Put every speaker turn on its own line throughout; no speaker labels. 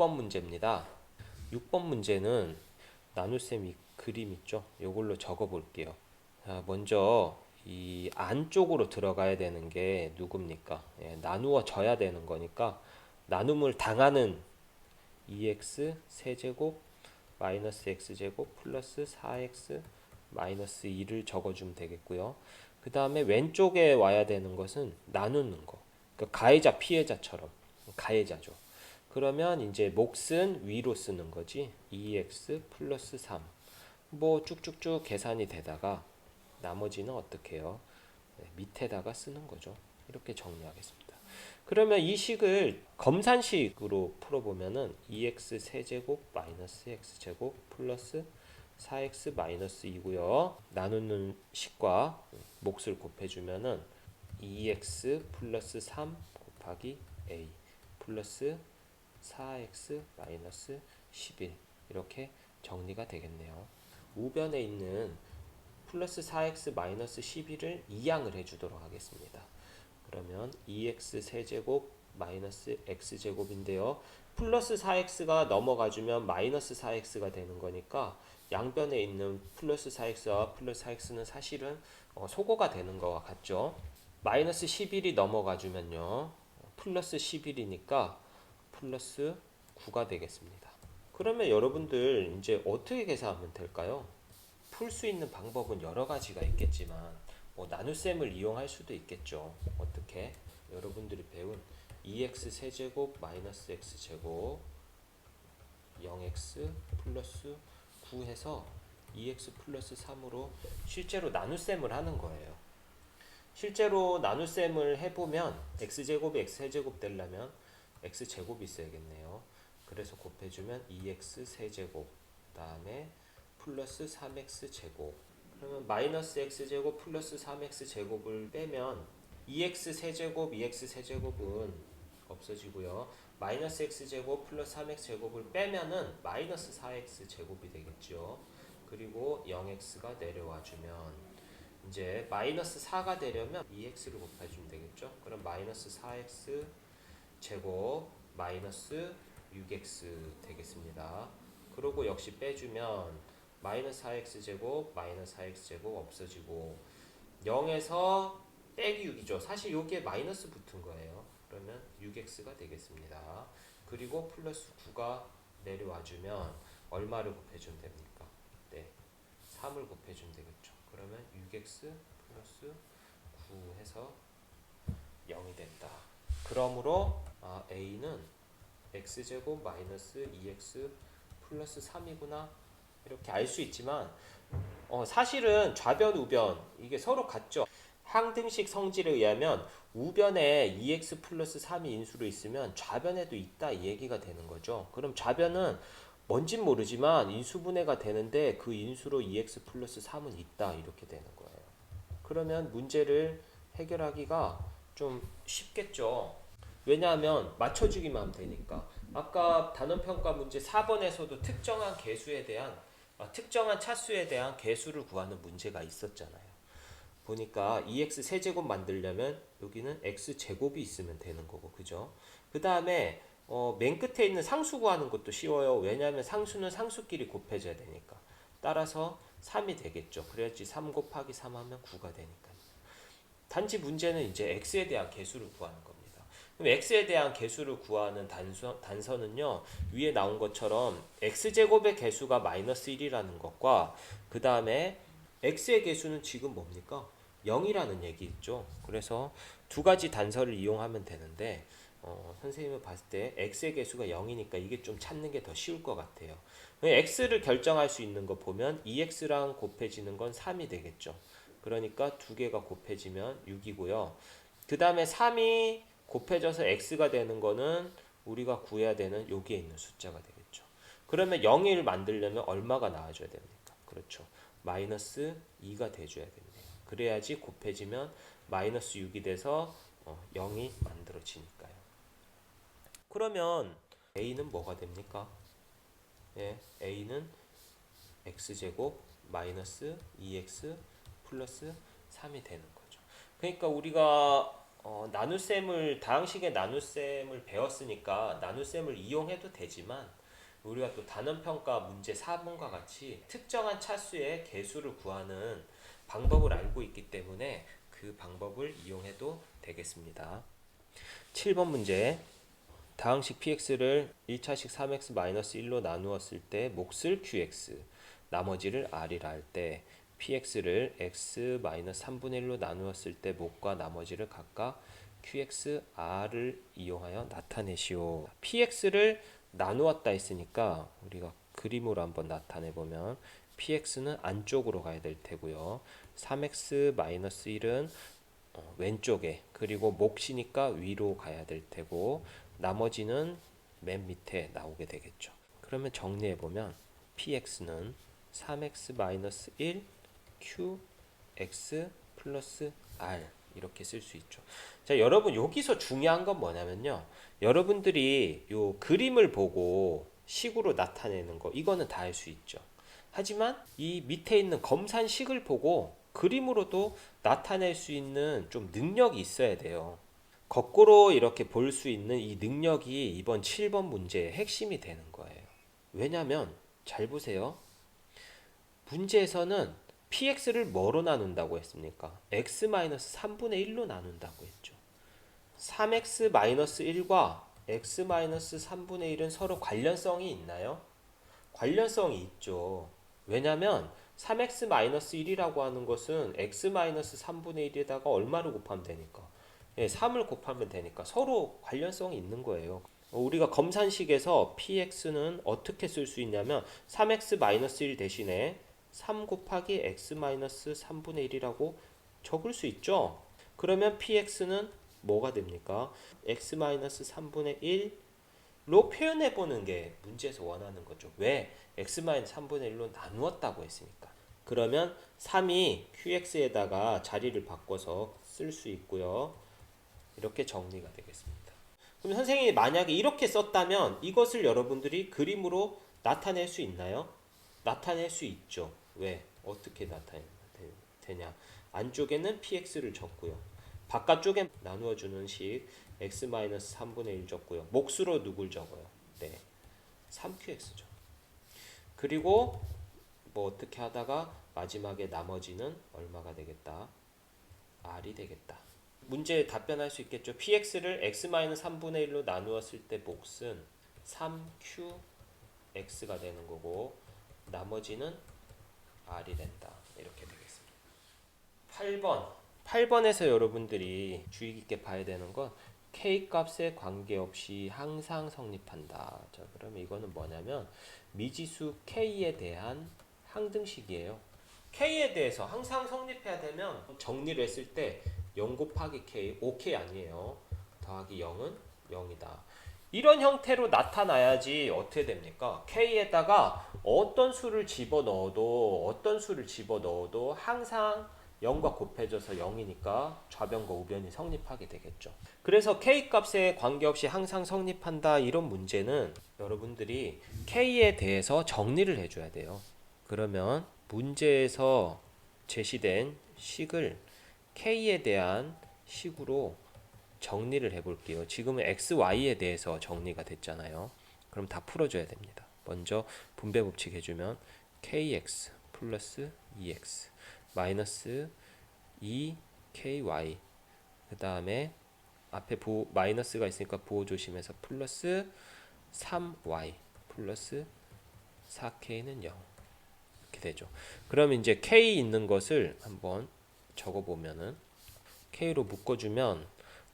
6번 문제입니다. 6번 문제는 나눗셈이 그림 있죠? 이걸로 적어 볼게요. 자, 먼저 이 안쪽으로 들어가야 되는 게 누굽니까? 예, 나누어 져야 되는 거니까 나눔을 당하는 2x 세제곱 마이너스 x제곱 플러스 4x 마이너스 2를 적어주면 되겠고요. 그 다음에 왼쪽에 와야 되는 것은 나누는 거. 그러니까 가해자 피해자처럼 가해자죠. 그러면 이제 몫은 위로 쓰는 거지. 2x 플러스 3. 뭐 쭉쭉쭉 계산이 되다가 나머지는 어떻게 해요? 네, 밑에다가 쓰는 거죠. 이렇게 정리하겠습니다. 그러면 이 식을 검산식으로 풀어보면은 2x 세제곱 마이너스 x제곱 플러스 4x 마이너스 2고요. 나누는 식과 몫을 곱해주면은 2x 플러스 3 곱하기 a 플러스 4x 마이너스 11 이렇게 정리가 되겠네요. 우변에 있는 플러스 4x 마이너스 11을 이항을 해주도록 하겠습니다. 그러면 2x 세제곱 마이너스 x제곱인데요. 플러스 4x가 넘어가주면 마이너스 4x가 되는 거니까 양변에 있는 플러스 4x와 플러스 4x는 사실은 어, 소거가 되는 거와 같죠. 마이너스 11이 넘어가주면요. 플러스 11이니까 플러스 9가 되겠습니다. 그러면 여러분들 이제 어떻게 계산하면 될까요? 풀 수 있는 방법은 여러 가지가 있겠지만 뭐 나눗셈을 이용할 수도 있겠죠. 어떻게? 여러분들이 배운 2x 세제곱 마이너스 x제곱 0x 플러스 9 해서 2x 플러스 3으로 실제로 나눗셈을 하는 거예요. 실제로 나눗셈을 해보면 x제곱이 x세제곱 되려면 x제곱이 있어야겠네요. 그래서 곱해주면 2x 세제곱 다음에 플러스 3x 제곱 그러면 마이너스 x제곱 플러스 3x 제곱을 빼면 2x 세제곱 2x 세제곱은 없어지고요. 마이너스 x제곱 플러스 3x 제곱을 빼면은 마이너스 4x 제곱이 되겠죠. 그리고 0x가 내려와 주면 이제 마이너스 4가 되려면 2x를 곱해주면 되겠죠. 그럼 마이너스 4x 제곱 마이너스 6x 되겠습니다. 그리고 역시 빼주면 마이너스 4x 제곱 마이너스 4x 제곱 없어지고 0에서 빼기 6이죠. 사실 여기에 마이너스 붙은 거예요. 그러면 6x가 되겠습니다. 그리고 플러스 9가 내려와 주면 얼마를 곱해주면 됩니까? 네, 3을 곱해주면 되겠죠. 그러면 6x 플러스 9 해서 0이 된다. 그러므로 아, a는 x제곱 마이너스 2x 플러스 3이구나 이렇게 알 수 있지만 어, 사실은 좌변 우변 이게 서로 같죠. 항등식 성질에 의하면 우변에 2x 플러스 3이 인수로 있으면 좌변에도 있다 이 얘기가 되는 거죠. 그럼 좌변은 뭔진 모르지만 인수분해가 되는데 그 인수로 2x 플러스 3은 있다 이렇게 되는 거예요. 그러면 문제를 해결하기가 좀 쉽겠죠. 왜냐하면 맞춰주기만 하면 되니까. 아까 단원평가 문제 4번에서도 특정한 개수에 대한 아, 특정한 차수에 대한 개수를 구하는 문제가 있었잖아요. 보니까 2x 세제곱 만들려면 여기는 x 제곱이 있으면 되는 거고, 그죠? 그 다음에 어, 맨 끝에 있는 상수 구하는 것도 쉬워요. 왜냐하면 상수는 상수끼리 곱해져야 되니까. 따라서 3이 되겠죠. 그래야지 3 곱하기 3 하면 9가 되니까. 단지 문제는 이제 x에 대한 개수를 구하는 겁니다. 그럼 x에 대한 개수를 구하는 단선, 단선은요, 위에 나온 것처럼 x제곱의 개수가 마이너스 1이라는 것과 그 다음에 x의 개수는 지금 뭡니까? 0이라는 얘기 있죠. 그래서 두 가지 단서를 이용하면 되는데, 어, 선생님을 봤을 때 x의 개수가 0이니까 이게 좀 찾는 게 더 쉬울 것 같아요. x를 결정할 수 있는 거 보면 2x랑 곱해지는 건 3이 되겠죠. 그러니까 두 개가 곱해지면 6이고요. 그 다음에 3이 곱해져서 x가 되는 거는 우리가 구해야 되는 여기에 있는 숫자가 되겠죠. 그러면 0을 만들려면 얼마가 나와줘야 됩니까? 그렇죠. 마이너스 2가 돼줘야 됩니다. 그래야지 곱해지면 마이너스 6이 돼서 어, 0이 만들어지니까요. 그러면 a는 뭐가 됩니까? 예, a는 x제곱 마이너스 2x 플러스 3이 되는 거죠. 그러니까 우리가 어, 나눗셈을 다항식의 나눗셈을 배웠으니까 나눗셈을 이용해도 되지만 우리가 또 단원평가 문제 4번과 같이 특정한 차수의 개수를 구하는 방법을 알고 있기 때문에 그 방법을 이용해도 되겠습니다. 7번 문제 다항식 px를 1차식 3x-1로 나누었을 때 몫을 qx 나머지를 r이라 할때 px를 x-3분의 1로 나누었을 때 몫과 나머지를 각각 qx r을 이용하여 나타내시오. px를 나누었다 했으니까 우리가 그림으로 한번 나타내 보면 px는 안쪽으로 가야 될 테고요. 3x-1은 어, 왼쪽에 그리고 몫이니까 위로 가야 될 테고 나머지는 맨 밑에 나오게 되겠죠. 그러면 정리해 보면 px는 3x-1 qx 플러스 r 이렇게 쓸 수 있죠. 자, 여러분 여기서 중요한 건 뭐냐면요. 여러분들이 요 그림을 보고 식으로 나타내는 거 이거는 다 할 수 있죠. 하지만 이 밑에 있는 검산식을 보고 그림으로도 나타낼 수 있는 좀 능력이 있어야 돼요. 거꾸로 이렇게 볼 수 있는 이 능력이 이번 7번 문제의 핵심이 되는 거예요. 왜냐면 잘 보세요. 문제에서는 px를 뭐로 나눈다고 했습니까? x-3분의 1로 나눈다고 했죠. 3x-1과 x-3분의 1은 서로 관련성이 있나요? 관련성이 있죠. 왜냐면 3x-1이라고 하는 것은 x-3분의 1에다가 얼마를 곱하면 되니까 예, 3을 곱하면 되니까 서로 관련성이 있는 거예요. 우리가 검산식에서 px는 어떻게 쓸 수 있냐면 3x-1 대신에 3 곱하기 x-3분의 1이라고 적을 수 있죠. 그러면 px는 뭐가 됩니까? x-3분의 1로 표현해 보는 게 문제에서 원하는 거죠. 왜? x-3분의 1로 나누었다고 했으니까. 그러면 3이 qx에다가 자리를 바꿔서 쓸 수 있고요. 이렇게 정리가 되겠습니다. 그럼 선생님이 만약에 이렇게 썼다면 이것을 여러분들이 그림으로 나타낼 수 있나요? 나타낼 수 있죠. 왜? 어떻게 나타내냐? 안쪽에는 px를 적고요. 바깥쪽에 나누어 주는 식 x-3분의 1 적고요. 몫으로 누굴 적어요? 네. 3qx죠. 그리고 뭐 어떻게 하다가 마지막에 나머지는 얼마가 되겠다? r이 되겠다. 문제에 답변할 수 있겠죠. px를 x-3분의 1로 나누었을 때 몫은 3qx가 되는 거고 나머지는 r이 된다. 이렇게 되겠습니다. 8번. 8번에서 여러분들이 주의 깊게 봐야 되는 건 k 값에 관계없이 항상 성립한다. 자, 그러면 이거는 뭐냐면 미지수 k에 대한 항등식이에요. k에 대해서 항상 성립해야 되면 정리를 했을 때 0 곱하기 k, 5k 아니에요. 더하기 0은 0이다. 이런 형태로 나타나야지 어떻게 됩니까? k에다가 어떤 수를 집어 넣어도 어떤 수를 집어 넣어도 항상 0과 곱해져서 0이니까 좌변과 우변이 성립하게 되겠죠. 그래서 k 값에 관계없이 항상 성립한다 이런 문제는 여러분들이 k에 대해서 정리를 해줘야 돼요. 그러면 문제에서 제시된 식을 k에 대한 식으로 정리를 해볼게요. 지금은 x, y에 대해서 정리가 됐잖아요. 그럼 다 풀어줘야 됩니다. 먼저 분배 법칙 해주면 kx 플러스 2x 마이너스 2ky 그 다음에 앞에 부 마이너스가 있으니까 부호 조심해서 플러스 3y 플러스 4k는 0 이렇게 되죠. 그럼 이제 k 있는 것을 한번 적어 보면은 k로 묶어주면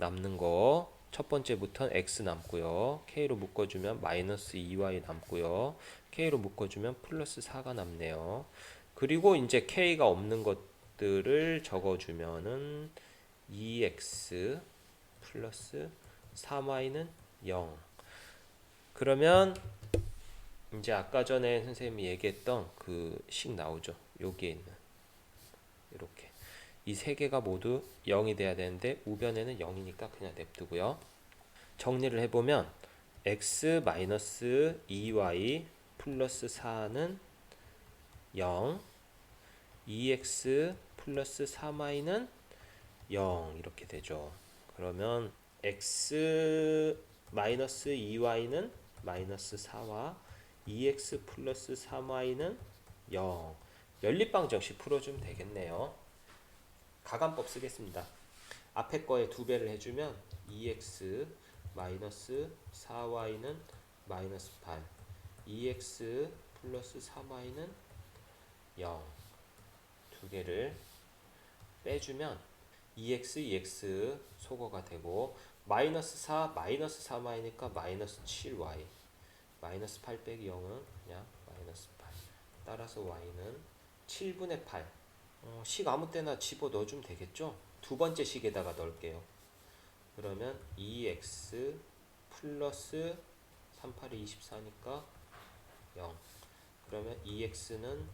남는 거 첫 번째부터는 x 남고요. k로 묶어주면 마이너스 2y 남고요. k로 묶어주면 플러스 4가 남네요. 그리고 이제 k가 없는 것들을 적어주면은 2x 플러스 3y는 0. 그러면 이제 아까 전에 선생님이 얘기했던 그 식 나오죠. 여기에 있는 이렇게 이 세 개가 모두 0이 돼야 되는데 우변에는 0이니까 그냥 냅두고요. 정리를 해보면 x 마이너스 2y 플러스 4는 0 2x 플러스 3y는 0 이렇게 되죠. 그러면 x 마이너스 2y는 마이너스 4와 2x 플러스 3y는 0. 연립방정식 풀어주면 되겠네요. 가감법 쓰겠습니다. 앞에 거에 두 배를 해주면 2x 마이너스 4y는 마이너스 8 2x 플러스 3y는 0 두 개를 빼주면 2x 2x 소거가 되고 마이너스 4 마이너스 3y니까 마이너스 7y 마이너스 8 빼기 0은 그냥 마이너스 8 따라서 y는 7분의 8 어, 식 아무 때나 집어 넣어주면 되겠죠 두 번째 식에다가 넣을게요 그러면 2x 플러스 38이 24니까 0 그러면 2x는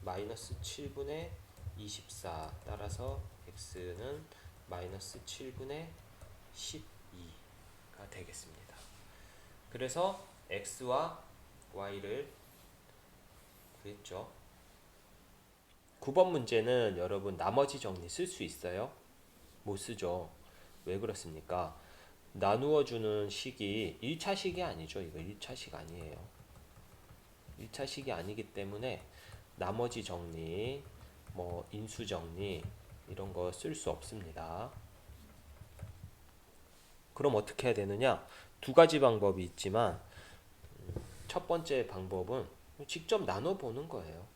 마이너스 7분의 24 따라서 x는 마이너스 7분의 12가 되겠습니다. 그래서 x와 y를 구했죠. 9번 문제는 여러분 나머지 정리 쓸 수 있어요? 못 쓰죠. 왜 그렇습니까? 나누어 주는 식이 1차 식이 아니죠. 이거 1차 식 아니에요. 1차 식이 아니기 때문에 나머지 정리, 뭐 인수 정리 이런 거 쓸 수 없습니다. 그럼 어떻게 해야 되느냐? 두 가지 방법이 있지만 음, 첫 번째 방법은 직접 나눠 보는 거예요.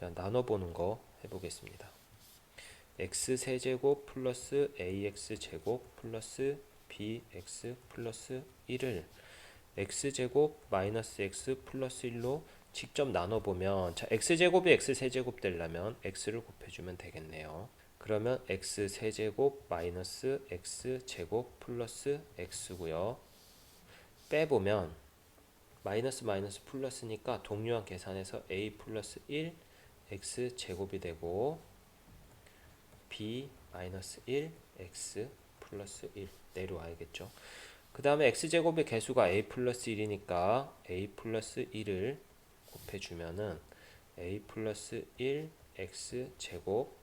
자, 나눠 보는 거 해보겠습니다. x 세제곱 플러스 ax 제곱 플러스 bx 플러스 1을 x 제곱 마이너스 x 플러스 1로 직접 나눠 보면 자 x 제곱이 x 세제곱 되려면 x를 곱해주면 되겠네요. 그러면 x 세제곱 마이너스 x 제곱 플러스 x고요. 빼보면 마이너스 마이너스 플러스니까 동료한 계산해서 a 플러스 1 x 제곱이 되고 b 마이너스 1 x 플러스 1 내려와야겠죠. 그 다음에 x제곱의 개수가 a 플러스 1이니까 a 플러스 1을 곱해주면은 a 플러스 1 x제곱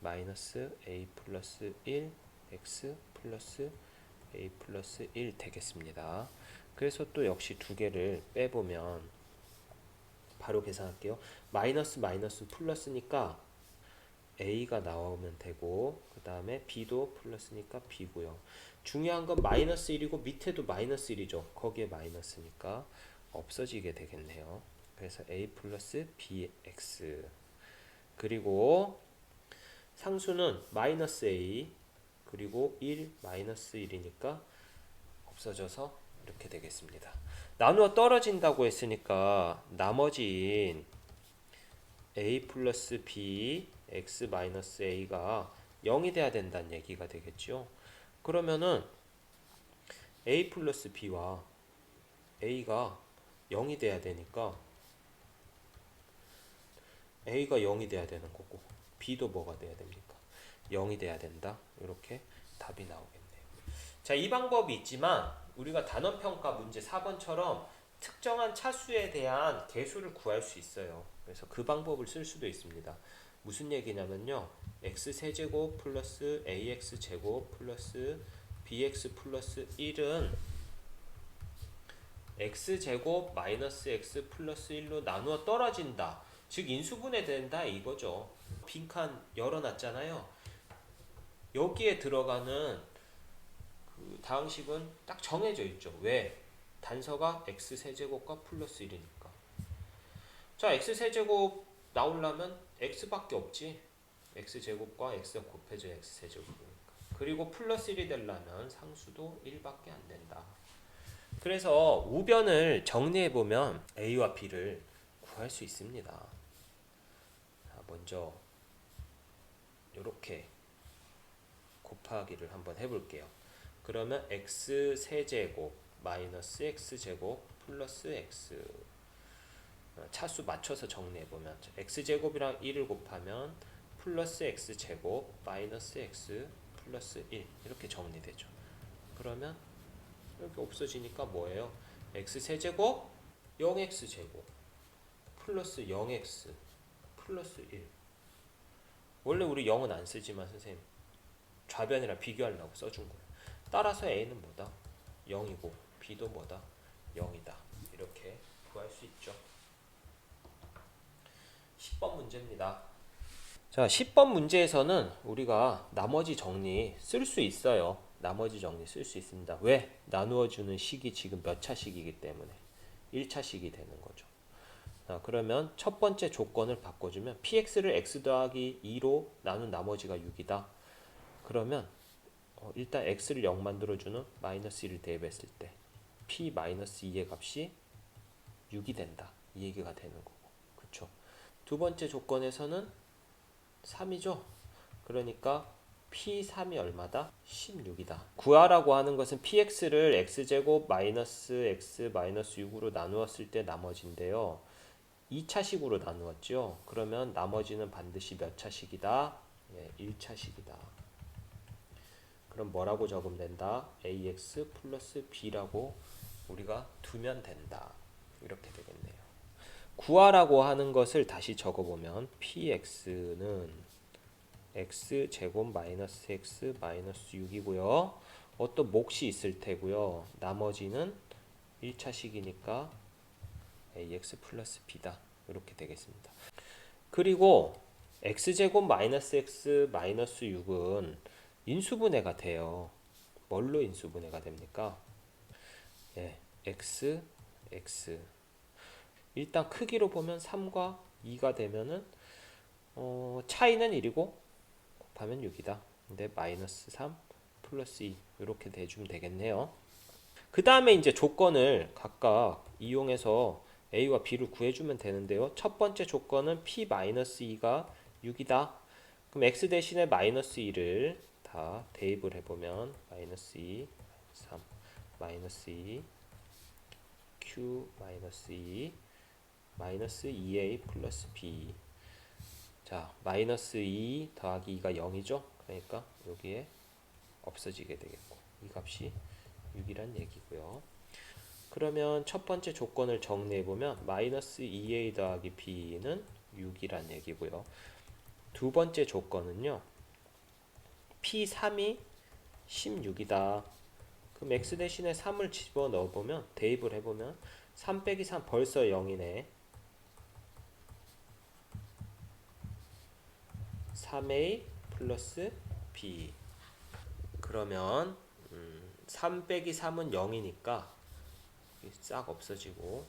마이너스 a 플러스 1 x 플러스 a 플러스 1 되겠습니다. 그래서 또 역시 두 개를 빼보면 바로 계산할게요. 마이너스 마이너스 플러스니까 a가 나오면 되고 그 다음에 b도 플러스니까 b고요. 중요한 건 마이너스 1이고 밑에도 마이너스 1이죠. 거기에 마이너스니까 없어지게 되겠네요. 그래서 a 플러스 bx 그리고 상수는 마이너스 a 그리고 1 마이너스 1이니까 없어져서 이렇게 되겠습니다. 나누어 떨어진다고 했으니까 나머지인 a 플러스 b x 마이너스 a가 0이 돼야 된다는 얘기가 되겠죠. 그러면은 a 플러스 b와 a가 0이 돼야 되니까 a가 0이 돼야 되는 거고 b도 뭐가 돼야 됩니까? 0이 돼야 된다. 이렇게 답이 나오겠네요. 자, 이 방법이 있지만 우리가 단원 평가 문제 4번처럼 특정한 차수에 대한 개수를 구할 수 있어요. 그래서 그 방법을 쓸 수도 있습니다. 무슨 얘기냐면요. x 세제곱 플러스 ax 제곱 플러스 bx 플러스 1은 x 제곱 마이너스 x 플러스 1로 나누어 떨어진다. 즉 인수분해 된다 이거죠. 빈칸 열어놨잖아요. 여기에 들어가는 그 다항식은 딱 정해져 있죠. 왜? 단서가 x 세제곱과 플러스 1이니까. 자, x 세제곱 나오려면 x밖에 없지. x 제곱과 x가 곱해져 x 세제곱이니까. 그리고 플러스 1이 되려면 상수도 1밖에 안 된다. 그래서 우변을 정리해 보면 a와 b를 구할 수 있습니다. 자, 먼저 이렇게 곱하기를 한번 해볼게요. 그러면 x 세제곱 마이너스 x 제곱 플러스 x 어, 차수 맞춰서 정리해 보면 x 제곱이랑 1을 곱하면 플러스 x 제곱 마이너스 x 플러스 1 이렇게 정리되죠. 그러면 여기 없어지니까 뭐예요? x 세제곱 0x 제곱 플러스 0x 플러스 1 원래 우리 0은 안 쓰지만 선생님 좌변이랑 비교하려고 써준 거예요. 따라서 A는 뭐다? 0이고 B도 뭐다? 0이다. 이렇게 구할 수 있죠. 10번 문제입니다. 자, 10번 문제에서는 우리가 나머지 정리 쓸 수 있어요. 나머지 정리 쓸 수 있습니다. 왜? 나누어 주는 식이 지금 몇 차식이기 때문에 1차식이 되는 거죠. 자, 그러면 첫 번째 조건을 바꿔주면 px를 x 더하기 2로 나눈 나머지가 6이다. 그러면 어, 일단 x를 0 만들어주는 마이너스 1을 대입했을 때 p 마이너스 2의 값이 6이 된다. 이 얘기가 되는 거고. 그쵸? 두 번째 조건에서는 3이죠. 그러니까 P3이 얼마다? 16이다. 구하라고 하는 것은 PX를 X제곱 마이너스 X 마이너스 6으로 나누었을 때 나머지인데요. 2차식으로 나누었죠. 그러면 나머지는 반드시 몇 차식이다? 예, 1차식이다. 그럼 뭐라고 적으면 된다? AX 플러스 B라고 우리가 두면 된다. 이렇게 되겠네요. 구하라고 하는 것을 다시 적어보면 px는 x 제곱 마이너스 x 마이너스 6이고요. 어떤 몫이 있을 테고요. 나머지는 1차식이니까 ax 플러스 b다. 이렇게 되겠습니다. 그리고 x 제곱 마이너스 x 마이너스 6은 인수분해가 돼요. 뭘로 인수분해가 됩니까? 예, x x 일단 크기로 보면 3과 2가 되면은 어, 차이는 1이고 곱하면 6이다. 근데 마이너스 3 플러스 2 이렇게 대주면 되겠네요. 그 다음에 이제 조건을 각각 이용해서 a와 b를 구해주면 되는데요. 첫 번째 조건은 p 마이너스 2가 6이다. 그럼 x 대신에 마이너스 2를 다 대입을 해보면 마이너스 2, 3, 마이너스 2, q 마이너스 2 마이너스 2a 플러스 b. 자 마이너스 2 더하기 2가 0이죠? 그러니까 여기에 없어지게 되겠고 이 값이 6이란 얘기고요. 그러면 첫 번째 조건을 정리해 보면 마이너스 2a 더하기 b는 6이란 얘기고요. 두 번째 조건은요 p3이 16이다. 그럼 x 대신에 3을 집어 넣어 보면 대입을 해 보면 3 빼기 3 벌써 0이네. 3a 플러스 b. 그러면 음, 3 빼기 3은 0이니까 싹 없어지고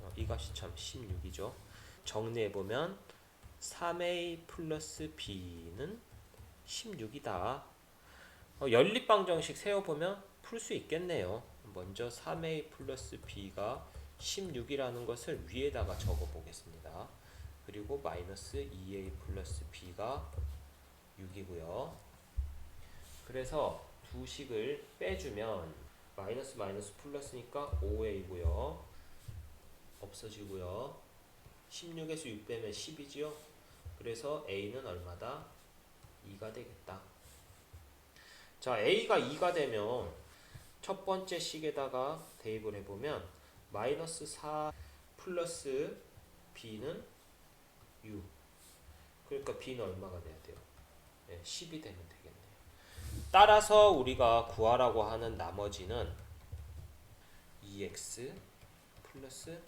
어, 이 값이 참 16이죠. 정리해보면 3a 플러스 b는 16이다 어, 연립방 정식 세워보면 풀 수 있겠네요 먼저 3a 플러스 b가 16이라는 것을 위에다가 적어 보겠습니다 그리고 마이너스 2a 플러스 b가 6이고요. 그래서 두 식을 빼주면 마이너스 마이너스 플러스니까 5a고요. 없어지고요. 16에서 6 빼면 10이지요. 그래서 a는 얼마다? 2가 되겠다. 자, a가 2가 되면 첫 번째 식에다가 대입을 해보면 마이너스 4 플러스 b는 6. 그러니까 b는 얼마가 돼야 돼요? 네, 10이 되면 되겠네요. 따라서 우리가 구하라고 하는 나머지는 2x 플러스